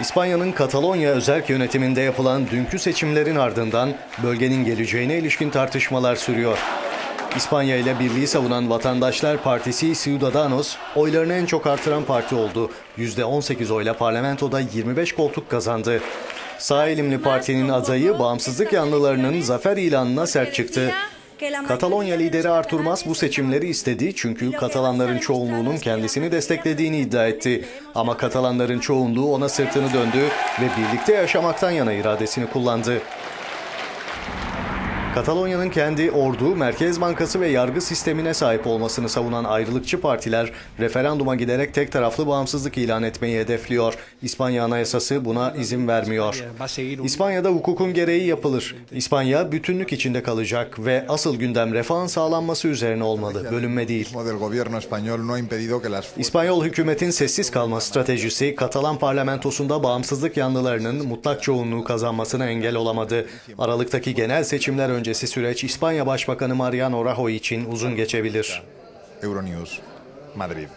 İspanya'nın Katalonya özerk yönetiminde yapılan dünkü seçimlerin ardından bölgenin geleceğine ilişkin tartışmalar sürüyor. İspanya ile birliği savunan Vatandaşlar Partisi Ciudadanos oylarını en çok artıran parti oldu. %18 oyla parlamentoda 25 koltuk kazandı. Sağ elimli partinin adayı bağımsızlık yanlılarının zafer ilanına sert çıktı. Katalonya lideri Artur Mas bu seçimleri istedi çünkü Katalanların çoğunluğunun kendisini desteklediğini iddia etti. Ama Katalanların çoğunluğu ona sırtını döndü ve birlikte yaşamaktan yana iradesini kullandı. Katalonya'nın kendi ordu, Merkez Bankası ve yargı sistemine sahip olmasını savunan ayrılıkçı partiler referanduma giderek tek taraflı bağımsızlık ilan etmeyi hedefliyor. İspanya Anayasası buna izin vermiyor. İspanya'da hukukun gereği yapılır. İspanya bütünlük içinde kalacak ve asıl gündem refahın sağlanması üzerine olmalı, bölünme değil. İspanyol hükümetin sessiz kalma stratejisi Katalan parlamentosunda bağımsızlık yanlılarının mutlak çoğunluğu kazanmasına engel olamadı. Aralıktaki genel seçimler öncesi süreç İspanya Başbakanı Mariano Rajoy için uzun geçebilir. Euronews, Madrid.